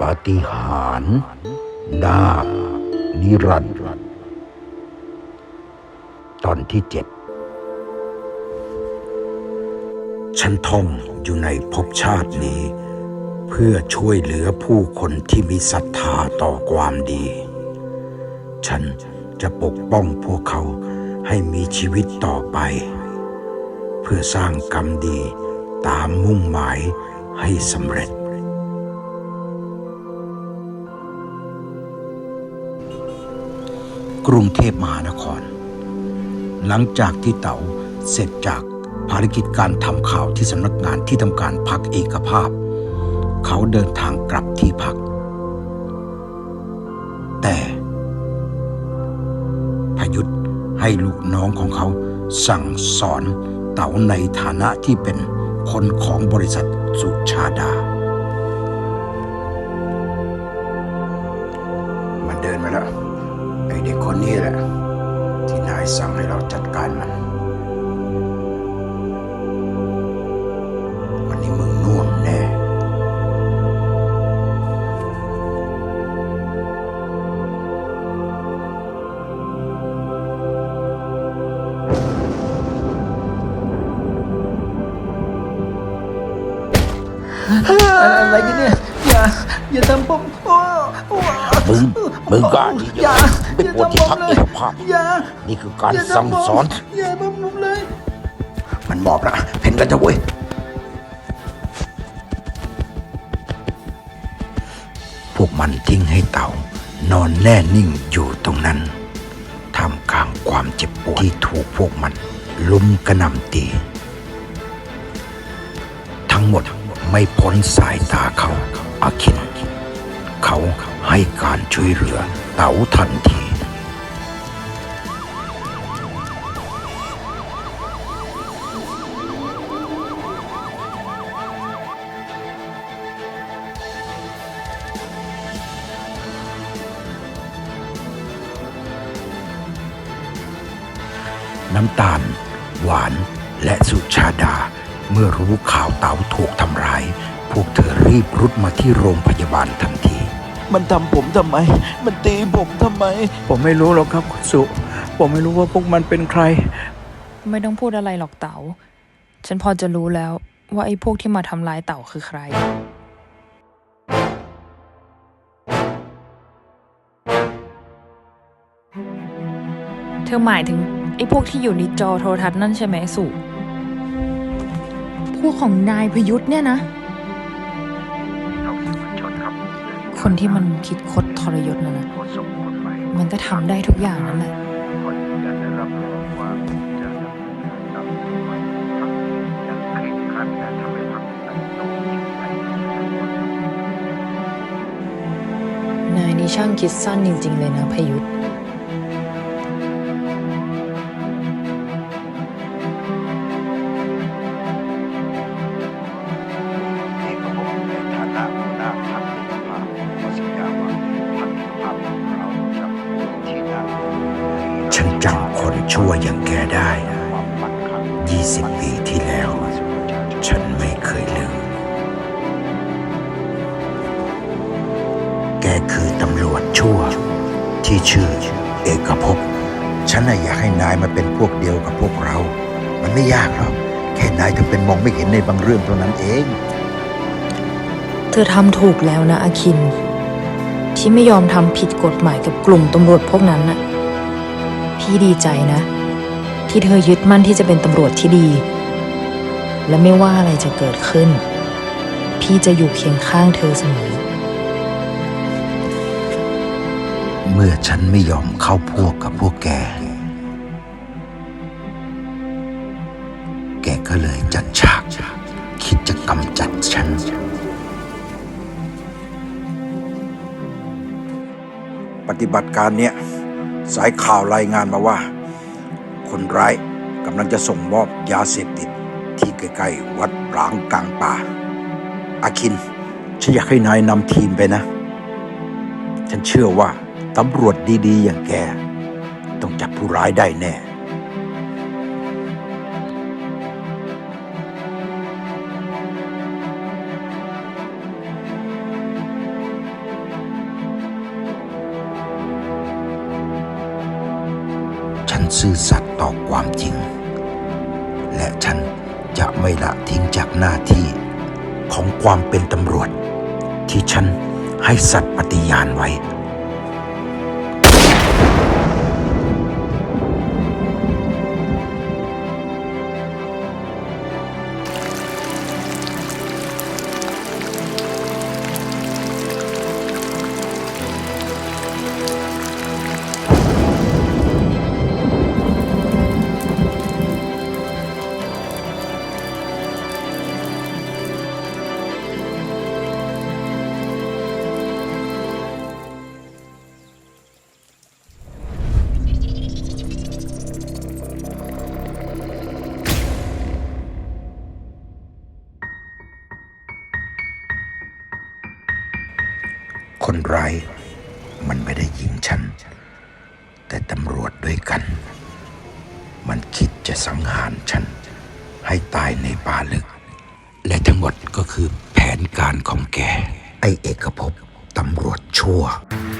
ปาฏิหาริย์นาคนิรันดร์ตอนที่เจ็ดฉันท่องอยู่ในภพชาตินี้ เพื่อช่วยเหลือผู้คนที่มีศรัทธาต่อความดี ฉันจะปกป้องพวกเขาให้มีชีวิตต่อไป เพื่อสร้างกรรมดีตามมุ่งหมายให้สำเร็จ กรุงเทพมหานคร หลังจากที่เต๋าเสร็จจากภารกิจการทำข่าวที่สำนักงานที่ทำการพักเอกภาพ เขาเดินทางกลับที่พัก แต่พยุทธให้ลูกน้องของเขาสั่งสอนเต๋าในฐานะที่เป็นคนของบริษัทสุชาดา มันเดินมาแล้ว เด็กคนนี้แหละ ที่นายสั่งให้เราจัดการมัน วันนี้มึงน่วมแน่ อะไรกันเนี่ย อย่า อย่าทำผมโอ้โอ้ มึงมึงกล้าที่จะอย่าไปปวดที่พักเอกภาพ อย่านี่คือการอย่าสั่งทำผมสอน อย่าทำผมเลย มันมอบละเพ่นกันจะเว้ยพวกมันทิ้งให้เต่านอนแน่นิ่งอยู่ตรงนั้นทำกลางความเจ็บปวดที่ถูกพวกมันลุมกระหน่ำตี ทั้งหมดไม่พ้นสายตาเขาอาคิน เขาให้การช่วยเหลือเต๋าทันที น้ำตาล หวานและสุชาดา เมื่อรู้ข่าวเต๋าถูกทำร้าย พวกเธอรีบรุดมาที่โรงพยาบาลทันที มันทำผมทำไม มันตีผมทำไม ผมไม่รู้หรอกครับคุณสุ ผมไม่รู้ว่าพวกมันเป็นใคร ไม่ต้องพูดอะไรหรอกเต๋า ฉันพอจะรู้แล้วว่าไอ้พวกที่มาทำร้ายเต๋าคือใคร เธอหมายถึงไอ้พวกที่อยู่ในจอโทรทัศน์นั่นใช่ไหมสุ พวกของนายพยุทธ์เนี่ยนะ คนที่มันคิดคดทรยศนะนะมันก็ทำได้ทุกอย่างนั่นแหละนายนี่ช่างคิดสั้นจริง ๆ เลยนะพยุทธ์ ชั่วอย่างแกได้ 20 ปีที่แล้ว ฉันไม่เคยลืม แกคือตำรวจชั่ว ที่ชื่อเอกภพ ฉันน่ะอยากให้นายมาเป็นพวกเดียวกับพวกเรา มันไม่ยากหรอก แค่นายทำเป็นมองไม่เห็นในบางเรื่องเท่านั้นเอง เธอทำถูกแล้วนะอาคิน ที่ไม่ยอมทำผิดกฎหมายกับกลุ่มตำรวจพวกนั้นน่ะ พี่ดีใจนะ ที่เธอยึดมั่นที่จะเป็นตำรวจที่ดี และไม่ว่าอะไรจะเกิดขึ้น พี่จะอยู่เคียงข้างเธอเสมอ เมื่อฉันไม่ยอมเข้าพวกกับพวกแก แกก็เลยจัดฉาก คิดจะกำจัดฉันปฏิบัติการเนี้ย สายข่าวรายงานมาว่า คนร้ายกำลังจะส่งมอบยาเสพติดที่ใกล้ๆวัดร้างกลางป่า อาคิน ฉันอยากให้นายนำทีมไปนะ ฉันเชื่อว่าตำรวจดีๆอย่างแก ต้องจับผู้ร้ายได้แน่ ซื่อสัตย์ต่อความจริง และฉันจะไม่ละทิ้งจากหน้าที่ของความเป็นตำรวจ ที่ฉันให้สัตย์ปฏิญาณไว้ คนร้าย มันไม่ได้ยิงฉัน แต่ตำรวจด้วยกัน มันคิดจะสังหารฉัน ให้ตายในป่าลึก และทั้งหมดก็คือแผนการของแก ไอเอกภพตำรวจชั่ว「